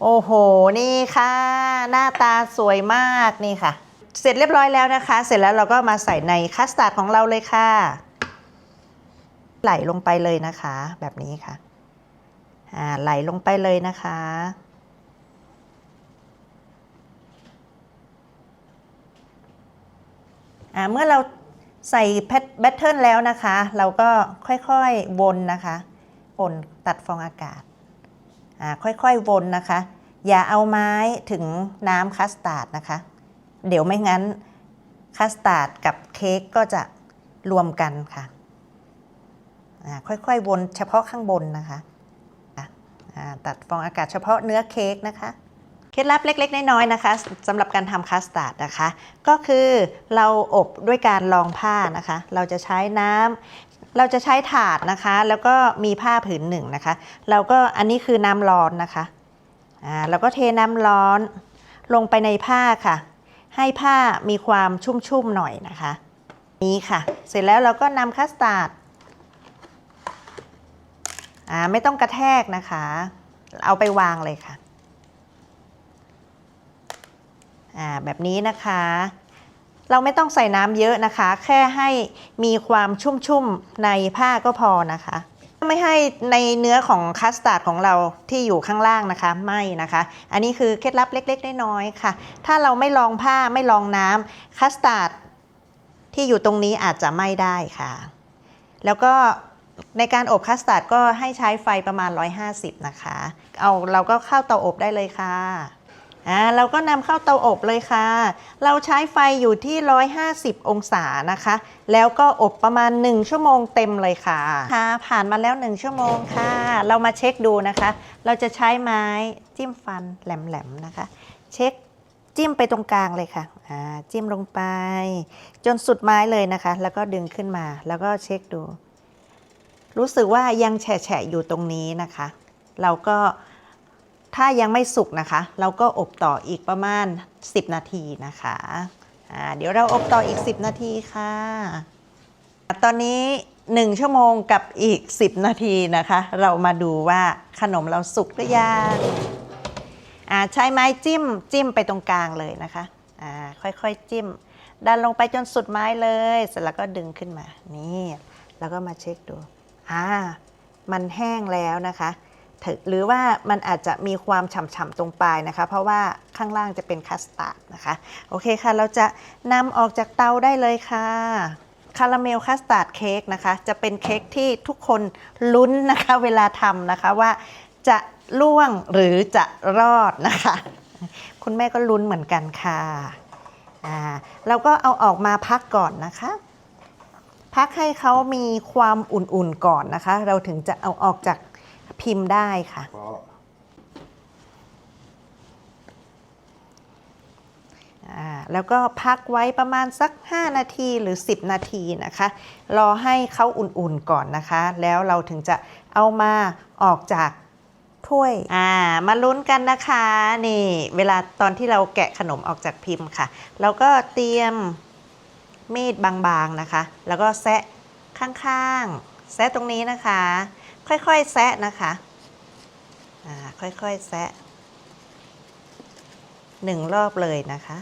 โอ้โห นี่ค่ะ หน้าตาสวยมากนี่ค่ะ เสร็จเรียบร้อยแล้วนะคะ เสร็จแล้วเราก็มาใส่ในคัสตาร์ดของเราเลยค่ะ ไหลลงไปเลยนะคะ แบบนี้ค่ะอ่าไหลลงไปเลยนะคะ อ่าเมื่อเราใส่แบตเทิลแล้วนะคะ เราก็ค่อยๆวนนะคะ วนตัดฟองอากาศ ค่อยๆวนนะคะ อย่าเอาไม้ถึงน้ำคัสตาร์ดนะคะ เดี๋ยวไม่งั้นคัสตาร์ดกับเค้กก็จะรวมกันค่ะค่อยๆวนเฉพาะข้างบนนะคะะตัดฟองอากาศเฉพาะเนื้อเค้กนะคะเคล็ดลับเล็ก ๆ น้อยๆนะคะสำหรับการทำคัสตาร์ดนะคะ ก็คือเราอบด้วยการรองผ้านะคะ เราจะใช้น้ำ เราจะใช้ถาดนะคะ แล้วก็มีผ้าผืนหนึ่งนะคะ เราก็อันนี้คือน้ำร้อนนะคะอ่าเราก็เทน้ำร้อนลงไปในผ้าค่ะ ให้ผ้ามีความชุ่มๆหน่อยนะคะ นี้ค่ะ เสร็จแล้วเราก็นำคัสตาร์ดอ่าไม่ต้องกระแทกนะคะ เอาไปวางเลยค่ะอ่าแบบนี้นะคะ เราไม่ต้องใส่น้ำเยอะนะคะ แค่ให้มีความชุ่มๆในผ้าก็พอนะคะ ไม่ให้ในเนื้อของคัสตาร์ดของเราที่อยู่ข้างล่างนะคะไม่นะคะ อันนี้คือเคล็ดลับเล็กๆน้อยๆค่ะ ถ้าเราไม่ลองผ้าไม่ลองน้ำคัสตาร์ดที่อยู่ตรงนี้อาจจะไม่ได้ค่ะ แล้วก็ในการอบคัสตาร์ดก็ให้ใช้ไฟประมาณ 150 นะคะ เอาเราก็เข้าเตาอบได้เลยค่ะ อ่าเราก็นำเข้าเตาอบเลยค่ะ เราใช้ไฟอยู่ที่ 150 องศานะคะ แล้วก็อบประมาณ 1 ชั่วโมงเต็มเลยค่ะค่ะ ผ่านมาแล้ว 1 ชั่วโมงค่ะ เรามาเช็คดูนะคะ เราจะใช้ไม้จิ้มฟันแหลมๆนะคะ เช็คจิ้มไปตรงกลางเลยค่ะอ่าจิ้มลงไป จนสุดไม้เลยนะคะ แล้วก็ดึงขึ้นมา แล้วก็เช็คดู รู้สึกว่ายังแฉะๆอยู่ตรงนี้นะคะ เราก็ ถ้ายังไม่สุกนะคะ เราก็อบต่ออีกประมาณ 10 นาทีนะคะอ่าเดี๋ยวเราอบต่ออีก 10 นาทีค่ะ ตอนนี้ 1 ชั่วโมงกับอีก 10 นาทีนะคะ เรามาดูว่าขนมเราสุกหรือยังใช้ไม้จิ้มจิ้มไปตรงกลางเลยนะคะค่อยๆจิ้ม ดันลงไปจนสุดไม้เลย เสร็จแล้วก็ดึงขึ้นมา นี่ แล้วก็มาเช็คดู อ่า มันแห้งแล้วนะคะ หรือว่ามันอาจจะมีความฉ่ำๆตรงปลายนะคะ เพราะว่าข้างล่างจะเป็นคัสตาร์ดนะคะ โอเคค่ะ เราจะนำออกจากเตาได้เลยค่ะคาราเมลคัสตาร์ดเค้กนะคะ จะเป็นเค้กที่ทุกคนลุ้นนะคะ เวลาทำนะคะว่าจะล่วงหรือจะรอดนะคะ คุณแม่ก็ลุ้นเหมือนกันค่ะอ่าเราก็เอาออกมาพักก่อนนะคะ พักให้เขามีความอุ่นๆก่อนนะคะ เราถึงจะเอาออกจาก พิมพ์ได้ค่ะแล้วก็พักไว้ประมาณสัก 5 นาทีหรือ 10 นาทีนะคะ รอให้เขาอุ่นๆก่อนนะคะ แล้วเราถึงจะเอามาออกจากถ้วย อ่า มาลุ้นกันนะคะ นี่ เวลาตอนที่เราแกะขนมออกจากพิมพ์ค่ะ เราก็เตรียมมีดบางๆนะคะ แล้วก็แซะข้างๆ แซะตรงนี้นะคะ ค่อยๆแซะนะคะอ่าค่อยๆแซะหนึ่งรอบเลยนะคะ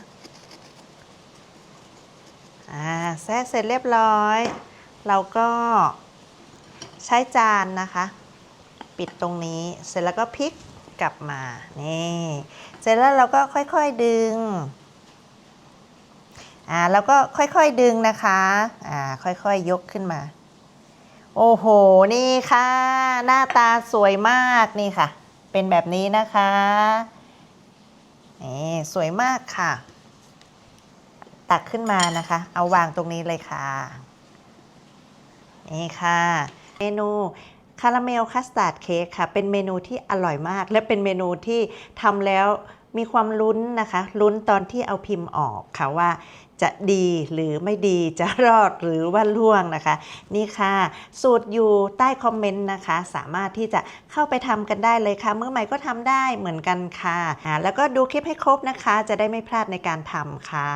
อ่าแซะเสร็จเรียบร้อย เราก็ใช้จานนะคะ ปิดตรงนี้เสร็จแล้วก็พลิกกลับมา นี่ เสร็จแล้วเราก็ค่อยๆดึง อ่า แล้วก็ค่อยๆดึงนะคะ อ่า ค่อยๆยกขึ้นมา โอ้โห นี่ค่ะ หน้าตาสวยมากนี่ค่ะ เป็นแบบนี้นะคะนี่สวยมากค่ะ ตักขึ้นมานะคะ เอาวางตรงนี้เลยค่ะ นี่ค่ะ เมนูคาราเมลคัสตาร์ดเค้กค่ะ เป็นเมนูที่อร่อยมาก และเป็นเมนูที่ทำแล้ว มีความลุ้นนะคะลุ้นตอนที่เอาพิมพ์ออกค่ะว่าจะดีหรือไม่ดีจะรอดหรือว่าล่วงนะคะ นี่ค่ะ สูตรอยู่ใต้คอมเมนต์นะคะ สามารถที่จะเข้าไปทำกันได้เลยค่ะ เมื่อใหม่ก็ทำได้เหมือนกันค่ะ แล้วก็ดูคลิปให้ครบนะคะ จะได้ไม่พลาดในการทำค่ะ